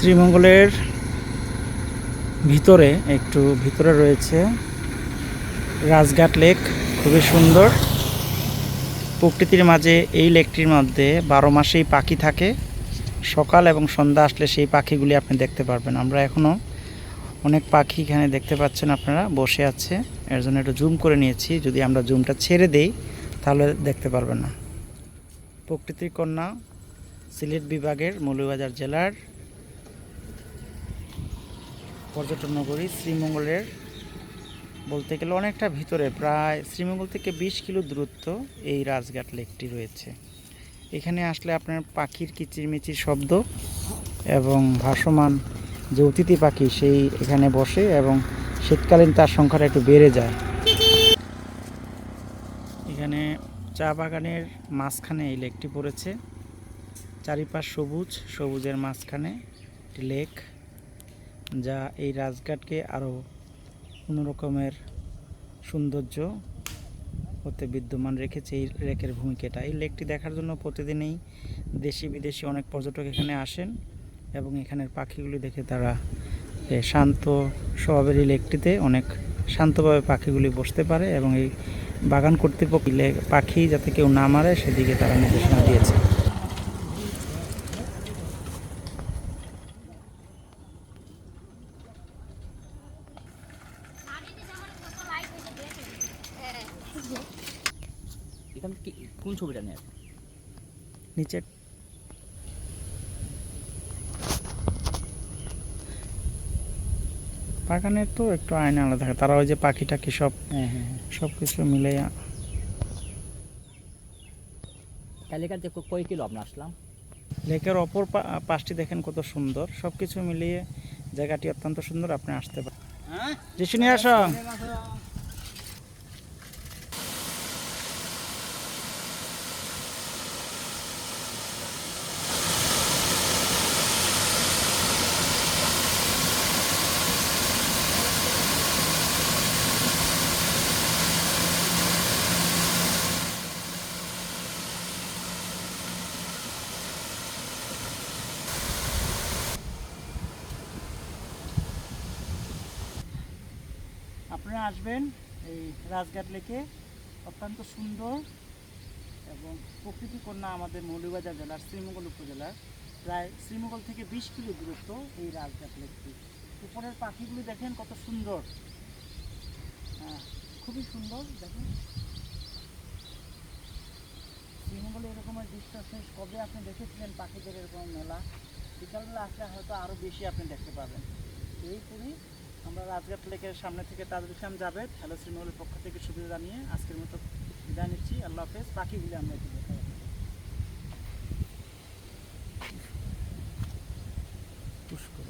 শ্রীমঙ্গলের ভিতরে, একটু ভিতরে রয়েছে রাজঘাট লেক, খুবই সুন্দর। প্রকৃতির মাঝে এই লেকটির মধ্যে বারো মাসেই পাখি থাকে। সকাল এবং সন্ধ্যা আসলে সেই পাখিগুলি আপনি দেখতে পারবেন। আমরা এখনও অনেক পাখি এখানে দেখতে পাচ্ছেন আপনারা, বসে আছে। এর জন্য একটু জুম করে নিয়েছি। যদি আমরা জুমটা ছেড়ে দেই, তাহলে দেখতে পারবেন না। প্রকৃতির কন্যা সিলেট বিভাগের মৌলভীবাজার জেলার পর্যটন নগরী শ্রীমঙ্গলের বলতে গেলে অনেকটা ভিতরে, প্রায় শ্রীমঙ্গল থেকে বিশ কিলো দূরত্ব এই রাজঘাট লেকটি রয়েছে। এখানে আসলে আপনার পাখির কিচিরমিচির শব্দ এবং ভাসমান যে অতিথি পাখি সেই এখানে বসে এবং শীতকালীন তার সংখ্যাটা একটু বেড়ে যায়। এখানে চা বাগানের মাঝখানে এই লেকটি পড়েছে। চারিপাশ সবুজ, সবুজের মাঝখানে একটি লেক। যা এই রাজঘাটকে আরও রকমের সৌন্দর্য হতে বিদ্যমান রেখেছে এই লেকের ভূমিকাটা। এই লেকটি দেখার জন্য প্রতিদিনই দেশি বিদেশি অনেক পর্যটক এখানে আসেন এবং এখানের পাখিগুলি দেখে তারা শান্ত স্বভাবের এই লেকটিতে অনেক শান্তভাবে পাখিগুলি বসতে পারে এবং এই বাগান কর্তৃপক্ষ পাখি যাতে কেউ না মারে, সেদিকে তারা নির্দেশনা দিয়েছে। এখান থেকে কোন ছবিটা নেয় নিচে বাগানের তো একটু আয়না আলাদা থাকে তারা ওই যে পাখি টাকি সব হ্যাঁ হ্যাঁ হ্যাঁ। সব কিছু মিলে কালিকার যে কয় কিলো আপনার আসলাম? লেকের অপর পা- পাশটি দেখেন কত সুন্দর সব কিছু মিলিয়ে জায়গাটি অত্যন্ত সুন্দর আপনি আসতে পারেন যিশু নিয়ে আসো আপনারা আসবেন এই রাজঘাট লেকে। অত্যন্ত সুন্দর এবং প্রকৃতি কন্যা আমাদের মৌলভীবাজার জেলার শ্রীমঙ্গল উপজেলার। প্রায় শ্রীমঙ্গল থেকে বিশ কিলো দূরত্ব এই রাজঘাট লেকটি। উপরের পাখিগুলি দেখেন কত সুন্দর। হ্যাঁ, খুবই সুন্দর দেখেন। শ্রীমঙ্গলে এরকমের দৃশ্য শেষ কবে আপনি দেখেছিলেন পাখিদের এরকম মেলা? বিকালবেলা আসলে হয়তো আরও বেশি আপনি দেখতে পাবেন। এই করি আমরা রাজঘাট লেকের সামনে থেকে তাদের ইসলাম যাবে হ্যালো শ্রীমহলের পক্ষ থেকে সুবিধা জানিয়ে আজকের মতো বিদায় নিচ্ছি। আল্লাহ হাফেজ। পাখিগুলি আমরা একটু দেখা পুষ্কর।